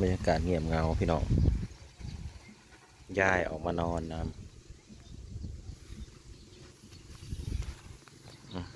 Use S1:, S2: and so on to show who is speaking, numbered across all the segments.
S1: บรรยากาศเงียบเงาพี่น้องยายออกมานอนน้ำอืม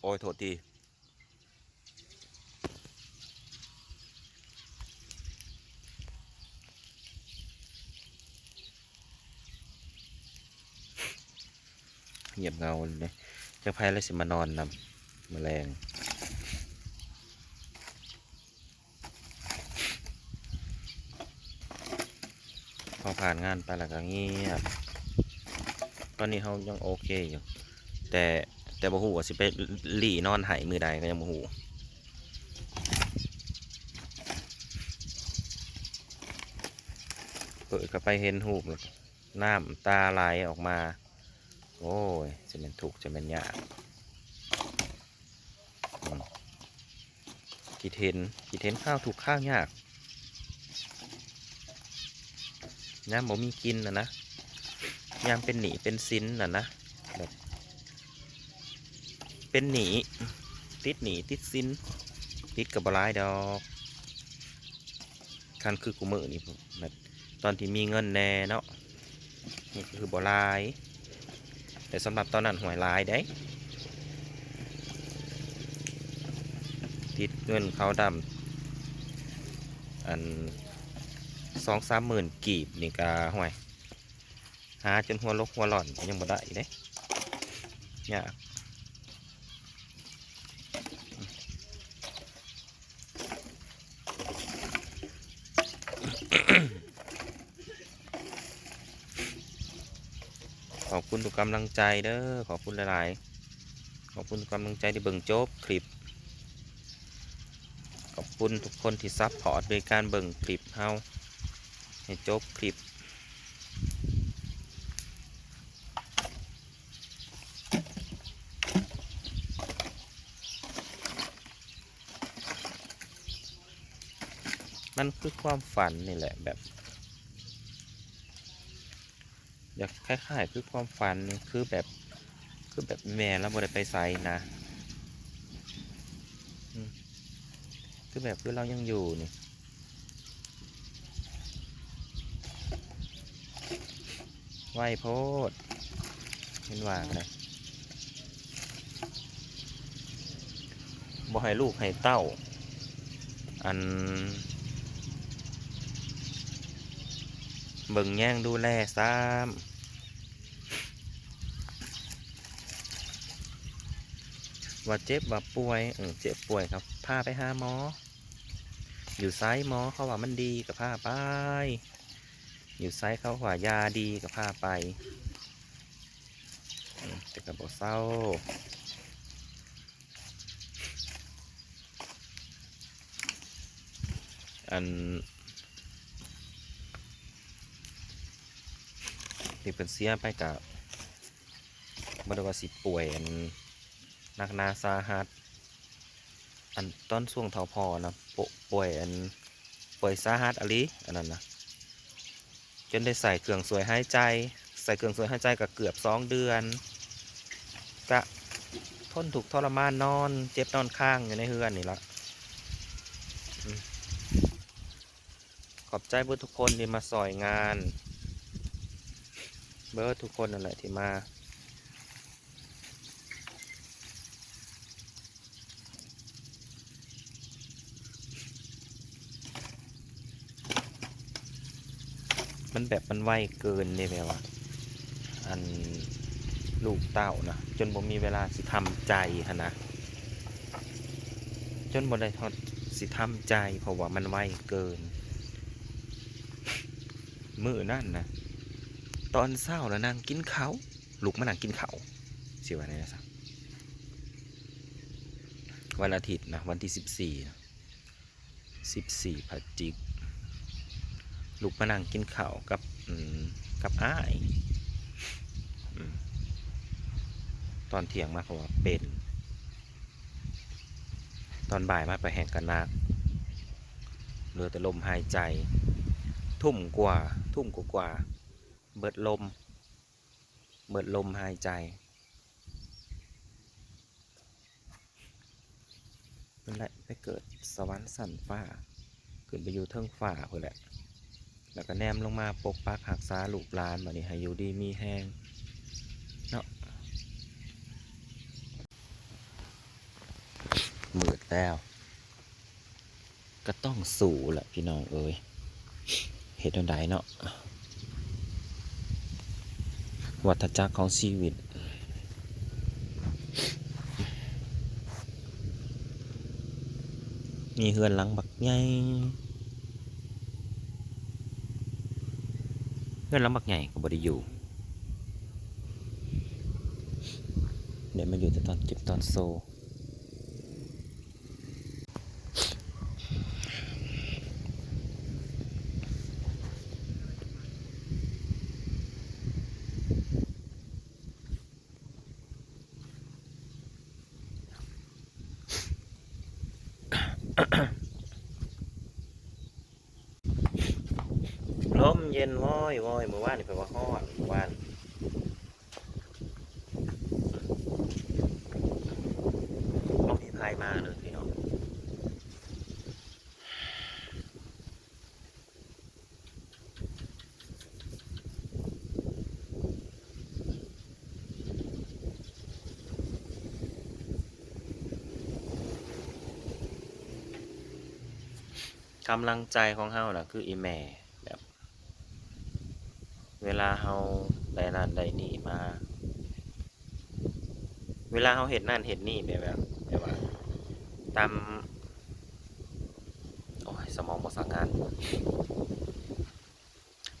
S1: โอ้ ยโทษทีเงียบเงาเลยจะไพ่แล้วสิมานอนนำแมลงพอผ่านงานไปแล้วก็เงียบ ตอนนี้เขายังโอเคอยู่ แต่ แต่บ่ฮู้ว่าสิไปหลี่นอนไห้มือใดก็ยังบ่ฮู้เปิดก็ไปเห็นหูบน้ำตาไหลออกมา โอ้ย จะเป็นถูกจะเป็นยากอืมคิดเห็นคิดเห็นข้าวถูกข้าวยากน้ำบ่มีกินนะนะยามเป็นหนีเป็นสินนะนะแบบ เป็นหนีติดหนีติดสินติดกับบลายดอกคันคือกูมือนี่แบบตอนที่มีเงินแน่เนาะนี่คือบลาย แต่สำหรับตอนนั้นหวยหลายได้ติดเงินเขาดำอันสองสามหมื่นกีบนี่กาห่วยหาจนหัวลกหัวหล่อนยังบ่ได้เด้ยาก ขอบคุณทุกกำลังใจเด้อขอบคุณหลายๆ ขอบคุณทุกกำลังใจที่เบิ่งจบคลิป ขอบคุณทุกคนที่ซับพอร์ตโดยการเบิ่งคลิปเฮาให้จบคลิปมันคือความฝันนี่แหละแบบ อยากคล้ายๆ คือความฝันคือแบบคือแบบแม่แล้วบ่ได้ไปไสนะคือแบบคือเรายังอยู่นี่ไหวโพดเห็นว่าเลยบ่ให้ลูกให้เต้า อัน เบิ่งแย่งดูแลซ้ำว่าเจ็บว่าป่วยเออเจ็บป่วยครับพาไปหาหมอ อยู่ไซส์หมอเขาว่ามันดีกับพาไป อยู่ไซส์เขาว่ายาดีกับพาไปแต่กับบอกเศร้าอัน ที่เป็นเสียไปกับบริวาสิป่วยนนักนาสาหัสอันต้นช่วงเทาพอนะปป่วยอันป่วยสาหัสอะลิอันนั้นนะจนได้ใส่เครื่องสวยหายใจ ใส่เครื่องสวยหายใจกับเกือบสองเดือนกะทนถูกทรมานนอน เจ็บนอนข้างอยู่ในเฮือนนี่ละขอบใจเพื่อนทุกคนที่มาซอยงาน เบิร์ดทุกคนนั่นแหละที่มามันแบบมันไวเกินนี่แบบว่าอันลูกเต้านะจนบ่มีเวลาสิทำใจหนนะจนบ่ได้ทอดสิทำใจเพราะว่ามันไวเกิน มือนั่นนะ ตอนเศร้าแล้วนางกินเขาลูกมานั่งกินเขาสิวันนี้นะครับวันอาทิตย์นะวันที่สิบสี่สิบสี่พฤศจิกลูกมานั่งกินเขากับอืมกับอ้ายอืมตอนเที่ยงมาเว่าเป็น ตอนบ่ายมาไปแห่งกันนักเหลือแต่ลมหายใจ ทุ่มกว่า ทุ่มกว่ากว่า เบิดลม เบิดลมหายใจ นั่นแหละไปเกิดสวรรค์สันฟ้า ขึ้นไปอยู่เทิงฟ้าเพื่อแหละ แล้วก็แนมลงมาปกปักหักษาลูกลานมานี่ให้อยู่ดีมีแห้งเนาะมืดแล้ว ก็ต้องสู่แหละพี่น้องเอ้ยเหตุใดเนาะ วัฏจักรของชีวิต มีเฮือนหลังบักใหญ่เฮือนหลังบักใหญ่ก็บ่ได้อยู่เดี๋ยวมาอยู่แต่ตอนเจ็บตอนโซ ลมเย็นว้อยว้อยเมื่อวานนี่แปลว่าฮอนเมื่อวานลมที่พายมาเลยพี่น้องกำลังใจของเฮาน่ะคืออีแม่แบบ เวลาเฮาได้นั่นได้นี่มา เวลาเฮาเห็นนั่นเห็นนี่แบบแบบแบบว่าตามโอ้ยสมองบ่สั่งงาน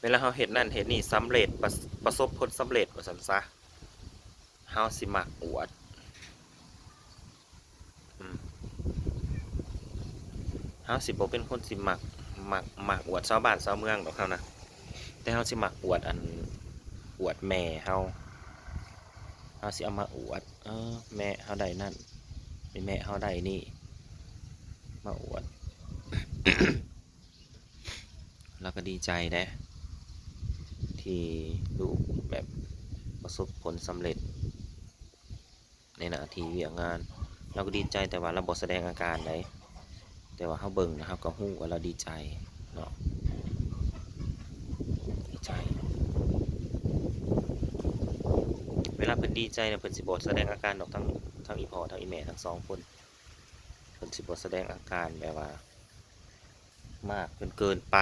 S1: เวลาเฮาเห็นนั่นเห็นนี่สำเร็จประสประสบผลสำเร็จว่าซั่นซะเฮาสิมักอวดเฮาสิบ่เป็นคนสิมักมักมักอวดชาวบ้านชาวเมืองดอกเฮานะ แต่เฮาสิมักอวดอันอวดแม่เฮาเฮาสิเอามาอวด เออ แม่เฮาได้นั่นเป็นแม่เฮาได้นี่ มาอวดแล้วก็ดีใจนะ ที่ลูกแบบประสบผลสำเร็จ ในหน้าที่เวียกงาน เราก็ดีใจแต่ว่าเราบ่แสดงอาการเลยแต่ว่าเฮาเบิ่งนะเฮาก็ฮู้ว่าเราดีใจเนาะ ดีใจ เพิ่นดีใจเนี่ยเพิ่นสิบ่แสดงอาการดอกทั้งทั้งอีพอทั้งอีแม่ทั้งสองคนเพิ่นสิบ่แสดงอาการแบบว่า มากจนเกินไป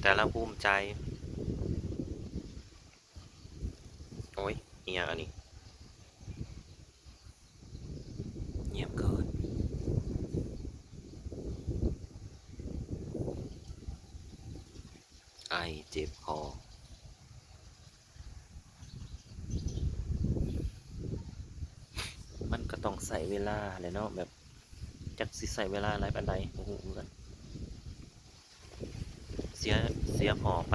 S1: แต่เราภูมิใจ โอ้ยอีหยังอันนี้ เงียบเกิน ไอเจ็บคอ มันก็ต้องใส่เวลาแหละเนาะแบบจักสิใส่เวลาอะไรปันใดโอ้โหเหมือนเสียเสียพอไป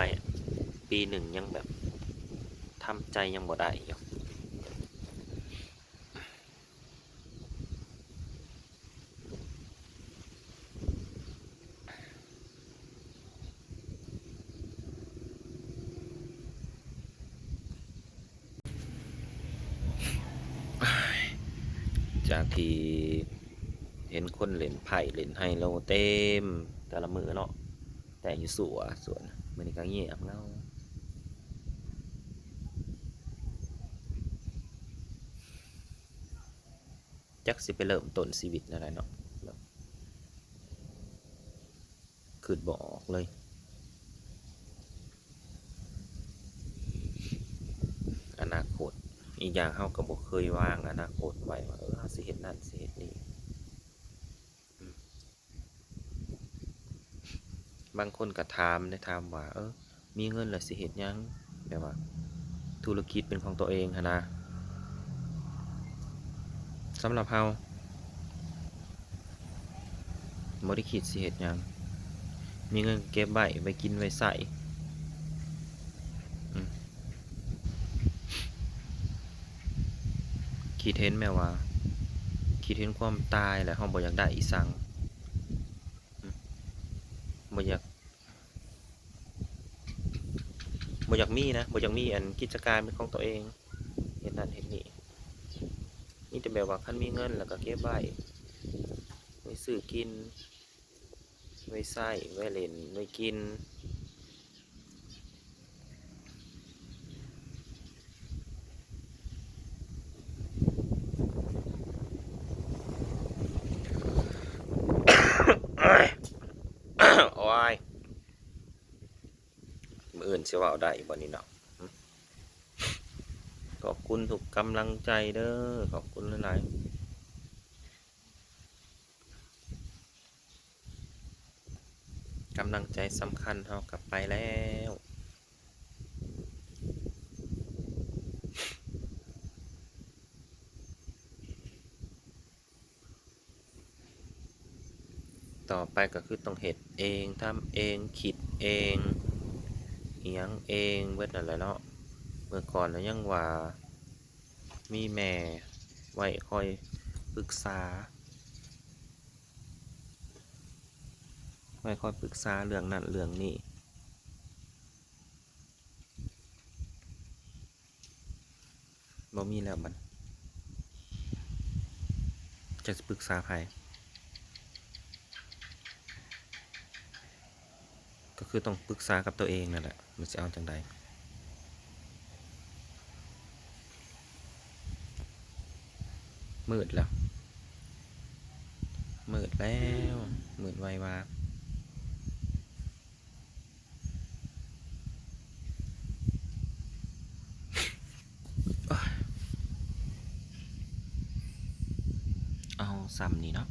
S1: ปีหนึ่งยังแบบทำใจยังบ่ได้อยู่ จากที่เห็นคนเล่นไผ่เล่นไฮโลเต็มแต่ละมือเนาะแต่อยู่สัวสวนมันก็เงียบเงาจักสิไปเริ่มต้นชีวิตอะไรเนาะแบบคือบอกออกเลยอนาคต อีกอย่างเฮาก็บ่เคยวางอนาคตไว้ว่าเออ สิเฮ็ดนั่นสิเฮ็ดนี่บางคนก็ถามได้ถามว่า เออ มีเงินแล้วสิเฮ็ดหยังแบบว่า ธุรกิจเป็นของตัวเองหันะสำหรับเฮาบ่ได้คิดสิเฮ็ดหยัง มีเงินเก็บไว้ไว้กินไว้ใช้อืมคิดเห็นแม่ว่า คิดเห็นความตายแล้วเฮาบ่อยากได้อีสังอืมบ่อยากบ่อยากมีนะบ่อยากมีอันกิจการเป็นของตัวเองเฮ็ดนั่นเฮ็ดนี่มีแต่แบบว่าคันมีเงินแล้วก็เก็บไว้ไว้ซื้อกินไว้ใช้ไว้เล่นไว้กิน โอ้ยมืออื่นเสียว่าเอาได้บ่นี้เนาะขอบคุณทุกกำลังใจเด้อขอบคุณหลายกำลังใจสำคัญเท่ากับไปแล้วต่อไปก็คือต้องเฮ็ดเองทำเอง คิดเอง อียงเองเบิดนั่นแหละเนาะเมื่อก่อนแล้วยังว่า มีแม่ไว้คอยปรึกษาไว้คอยปรึกษาเรื่องนั้นเรื่องนี้บ่มีแล้วมันจะปรึกษาใครก็คือต้องปรึกษากับตัวเองนั่นแหละ มันจะเอาจังใดมืดแล้ว มืดแล้ว มืดไววาเอาซ้ำนี่เนาะ